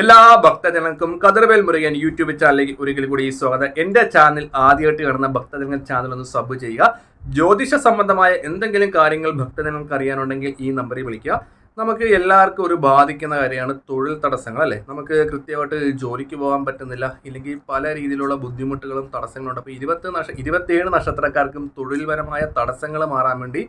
എല്ലാ ഭക്തജനങ്ങൾക്കും കതിർവേൽ മുരുകൻ യൂട്യൂബ് ചാനലിലേക്ക് ഒരിക്കൽ കൂടി സ്വാഗതം. എന്റെ ചാനൽ ആദ്യമായിട്ട് കാണുന്ന ഭക്തജനങ്ങൾ ചാനൽ ഒന്ന് സബ് ചെയ്യുക. ജ്യോതിഷ സംബന്ധമായ എന്തെങ്കിലും കാര്യങ്ങൾ ഭക്തജനങ്ങൾക്ക് അറിയാനുണ്ടെങ്കിൽ ഈ നമ്പറിൽ വിളിക്കുക. നമുക്ക് എല്ലാവർക്കും ഒരു ബാധിക്കുന്ന കാര്യമാണ് തൊഴിൽ തടസ്സങ്ങൾ അല്ലേ? നമുക്ക് കൃത്യമായിട്ട് ജോലിക്ക് പോകാൻ പറ്റുന്നില്ല. ഇല്ലെങ്കിൽ പല രീതിയിലുള്ള ബുദ്ധിമുട്ടുകളും തടസ്സങ്ങളുണ്ട്. അപ്പോൾ ഇരുപത്തി നക്ഷ ഇരുപത്തിയേഴ് നക്ഷത്രക്കാർക്കും തൊഴിൽപരമായ തടസ്സങ്ങൾ മാറാൻ വേണ്ടി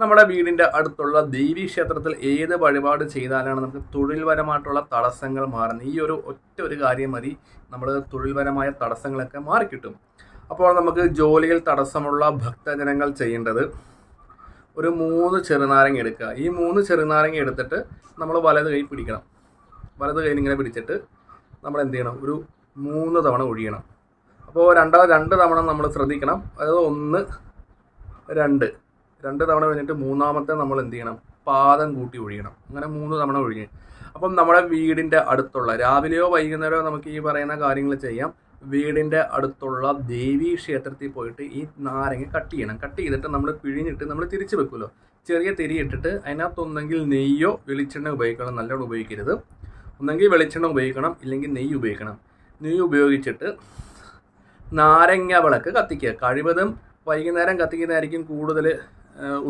നമ്മുടെ വീടിന്റെ അടുത്തുള്ള ദേവീ ക്ഷേത്രത്തിൽ ഏത് വഴിപാട് ചെയ്താലാണ് നമുക്ക് തൊഴിൽപരമായിട്ടുള്ള തടസ്സങ്ങൾ മാറുന്നത്? ഈ ഒരു ഒറ്റ ഒരു കാര്യം മതി. നമ്മൾ തൊഴിൽപരമായ തടസ്സങ്ങളൊക്കെ മാറിക്കിട്ടും. അപ്പോൾ നമുക്ക് ജോലിയിൽ തടസ്സമുള്ള ഭക്തജനങ്ങൾ ചെയ്യേണ്ടത് ഒരു മൂന്ന് ചെറുനാരങ്ങ എടുക്കുക. ഈ മൂന്ന് ചെറുനാരങ്ങ എടുത്തിട്ട് നമ്മൾ വലത് കൈ പിടിക്കണം. വലത് കൈയിൽ ഇങ്ങനെ പിടിച്ചിട്ട് നമ്മൾ എന്ത് ചെയ്യണം? ഒരു മൂന്ന് തവണ ഒഴിയണം. അപ്പോൾ രണ്ടാ രണ്ട് തവണ നമ്മൾ ശ്രദ്ധിക്കണം. അതായത് ഒന്ന് രണ്ട്. രണ്ട് തവണ കഴിഞ്ഞിട്ട് മൂന്നാമത്തെ നമ്മൾ എന്ത് ചെയ്യണം? പാദം കൂട്ടി ഒഴിയണം. അങ്ങനെ മൂന്ന് തവണ ഒഴിഞ്ഞ്. അപ്പം നമ്മുടെ വീടിന്റെ അടുത്തുള്ള രാവിലെയോ വൈകുന്നേരമോ നമുക്ക് ഈ പറയുന്ന കാര്യങ്ങൾ ചെയ്യാം. വീടിന്റെ അടുത്തുള്ള ദേവീ ക്ഷേത്രത്തിൽ പോയിട്ട് ഈ നാരങ്ങ കട്ട് ചെയ്യണം. കട്ട് ചെയ്തിട്ട് നമ്മൾ പിഴിഞ്ഞിട്ട് നമ്മൾ തിരിച്ചു വെക്കുമല്ലോ. ചെറിയ തിരി ഇട്ടിട്ട് അതിനകത്തൊന്നെങ്കിൽ നെയ്യോ വെളിച്ചെണ്ണ ഉപയോഗിക്കണം. നല്ലോണം ഉപയോഗിക്കരുത്. ഒന്നെങ്കിൽ വെളിച്ചെണ്ണ ഉപയോഗിക്കണം. ഇല്ലെങ്കിൽ നെയ്യ് ഉപയോഗിക്കണം. നെയ്യ് ഉപയോഗിച്ചിട്ട് നാരങ്ങ വിളക്ക് കത്തിക്കുക. കഴിവതും വൈകുന്നേരം കത്തിക്കുന്നതായിരിക്കും കൂടുതൽ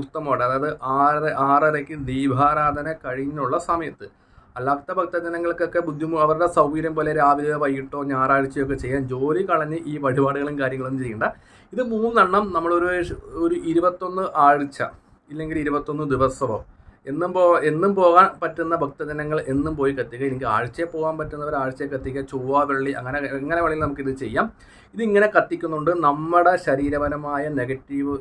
ഉത്തമമായിട്ട് അതായത് ആറ് ആറരയ്ക്ക് ദീപാരാധന കഴിഞ്ഞുള്ള സമയത്ത്. അല്ലാത്ത ഭക്തജനങ്ങൾക്കൊക്കെ ബുദ്ധിമുട്ട് അവരുടെ സൗകര്യം പോലെ രാവിലെ വൈകിട്ടോ ഞായറാഴ്ചയോ ഒക്കെ ചെയ്യാൻ ജോലി കളഞ്ഞ് ഈ വഴിപാടുകളും കാര്യങ്ങളും ചെയ്യേണ്ട. ഇത് മൂന്നെണ്ണം നമ്മളൊരു ഒരു ഇരുപത്തൊന്ന് ആഴ്ച ഇല്ലെങ്കിൽ ഇരുപത്തൊന്ന് ദിവസമോ എന്നും പോ എന്നും പോകാൻ പറ്റുന്ന ഭക്തജനങ്ങൾ എന്നും പോയി കത്തിക്കുക. എനിക്ക് ആഴ്ചയിൽ പോകാൻ പറ്റുന്നവർ ആഴ്ചയിൽ കത്തിക്കുക ചൊവ്വ വെള്ളി അങ്ങനെ എങ്ങനെ വേണമെങ്കിലും നമുക്കിത് ചെയ്യാം. ഇതിങ്ങനെ കത്തിക്കുന്നുണ്ട്. നമ്മുടെ ശരീരപരമായ നെഗറ്റീവ്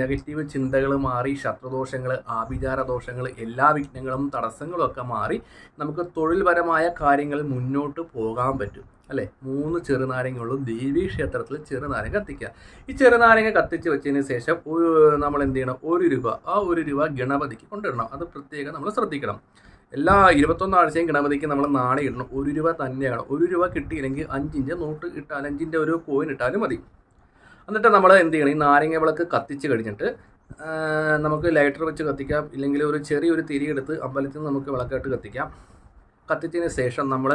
നെഗറ്റീവ് ചിന്തകൾ മാറി ശത്രുദോഷങ്ങൾ ആഭിചാര ദോഷങ്ങൾ എല്ലാ വിഘ്നങ്ങളും തടസ്സങ്ങളും ഒക്കെ മാറി നമുക്ക് തൊഴിൽപരമായ കാര്യങ്ങൾ മുന്നോട്ട് പോകാൻ പറ്റും. അല്ലേ? മൂന്ന് ചെറുനാരങ്ങയുള്ളൂ. ദേവീ ക്ഷേത്രത്തിൽ ചെറുനാരങ്ങ കത്തിക്കുക. ഈ ചെറുനാരങ്ങ കത്തിച്ച് വെച്ചതിന് ശേഷം നമ്മൾ എന്ത് ചെയ്യണം? ഒരു രൂപ ആ ഒരു രൂപ ഗണപതിക്ക് കൊണ്ടിടണം. അത് പ്രത്യേകം നമ്മൾ ശ്രദ്ധിക്കണം. എല്ലാ ഇരുപത്തൊന്ന് ആഴ്ചയും ഗണപതിക്ക് നമ്മൾ നാണയം ഇടണം. ഒരു രൂപ തന്നെയാണ്. ഒരു രൂപ കിട്ടിയില്ലെങ്കിൽ അഞ്ചിന്റെ നോട്ട് ഇട്ടാൽ അഞ്ചിന്റെ ഒരു കോയിൻ ഇട്ടാലും മതി. എന്നിട്ട് നമ്മൾ എന്ത് ചെയ്യണം? ഈ നാരങ്ങ വിളക്ക് കത്തിച്ച് കഴിഞ്ഞിട്ട് നമുക്ക് ലൈറ്റർ വെച്ച് കത്തിക്കാം. ഇല്ലെങ്കിൽ ഒരു ചെറിയൊരു തിരി എടുത്ത് അമ്പലത്തിൽ നിന്ന് നമുക്ക് വിളക്കായിട്ട് കത്തിക്കാം. കത്തിച്ചതിന് ശേഷം നമ്മൾ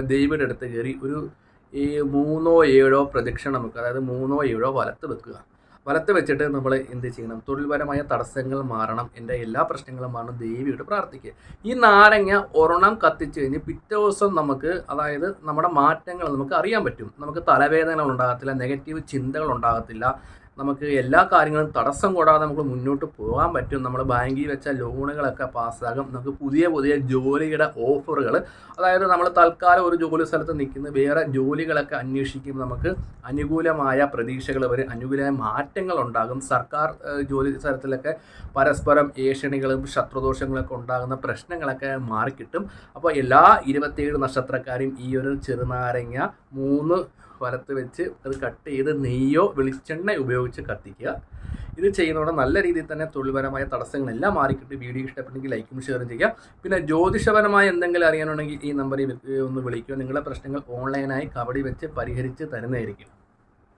ദൈവയുടെ അടുത്ത് കയറി ഒരു ഈ മൂന്നോ ഏഴോ പ്രദക്ഷിണം നമുക്ക് അതായത് മൂന്നോ ഏഴോ വലത്ത് വെക്കുക. വലത്ത് വെച്ചിട്ട് നമ്മൾ എന്ത് ചെയ്യണം? തൊഴിൽപരമായ തടസ്സങ്ങൾ മാറണം. എന്റെ എല്ലാ പ്രശ്നങ്ങളും മാറണം. ദേവിയോട് പ്രാർത്ഥിക്കുക. ഈ നാരങ്ങ ഒരെണ്ണം കത്തിച്ച് കഴിഞ്ഞ് പിറ്റേ ദിവസം നമുക്ക് അതായത് നമ്മുടെ മാറ്റങ്ങൾ നമുക്ക് അറിയാൻ പറ്റും. നമുക്ക് തലവേദനകൾ ഉണ്ടാകത്തില്ല നെഗറ്റീവ് ചിന്തകൾ ഉണ്ടാകത്തില്ല. നമുക്ക് എല്ലാ കാര്യങ്ങളും തടസ്സം കൂടാതെ നമുക്ക് മുന്നോട്ട് പോകാൻ പറ്റും. നമ്മൾ ബാങ്കിൽ വെച്ച ലോണുകളൊക്കെ പാസ്സാകും. നമുക്ക് പുതിയ പുതിയ ജോലിയുടെ ഓഫറുകൾ അതായത് നമ്മൾ തൽക്കാലം ഒരു ജോലി സ്ഥലത്ത് നിൽക്കുന്ന വേറെ ജോലികളൊക്കെ അന്വേഷിക്കുമ്പോൾ നമുക്ക് അനുകൂലമായ പ്രതീക്ഷകൾ വരും. അനുകൂലമായ മാറ്റങ്ങൾ ഉണ്ടാകും. സർക്കാർ ജോലി സ്ഥലത്തിലൊക്കെ പരസ്പരം ഏഷണികളും ശത്രുദോഷങ്ങളൊക്കെ ഉണ്ടാകുന്ന പ്രശ്നങ്ങളൊക്കെ മാറിക്കിട്ടും. അപ്പോൾ എല്ലാ ഇരുപത്തിയേഴ് നക്ഷത്രക്കാരും ഈ ഒരു ചെറുനാരങ്ങ മൂന്ന് വലത്ത് വെച്ച് അത് കട്ട് ചെയ്ത് നെയ്യോ വെളിച്ചെണ്ണ ഉപയോഗിച്ച് കത്തിക്കുക. ഇത് ചെയ്യുന്നതോടെ നല്ല രീതിയിൽ തന്നെ തൊഴിൽപരമായ തടസ്സങ്ങളെല്ലാം മാറിക്കിട്ട്. വീഡിയോ ഇഷ്ടപ്പെട്ടെങ്കിൽ ലൈക്കും ഷെയറും ചെയ്യുക. പിന്നെ ജ്യോതിഷപരമായ എന്തെങ്കിലും അറിയാനുണ്ടെങ്കിൽ ഈ നമ്പറിൽ ഒന്ന് വിളിക്കുക. നിങ്ങളുടെ പ്രശ്നങ്ങൾ ഓൺലൈനായി കബഡി വെച്ച് പരിഹരിച്ച് തരുന്നതായിരിക്കും.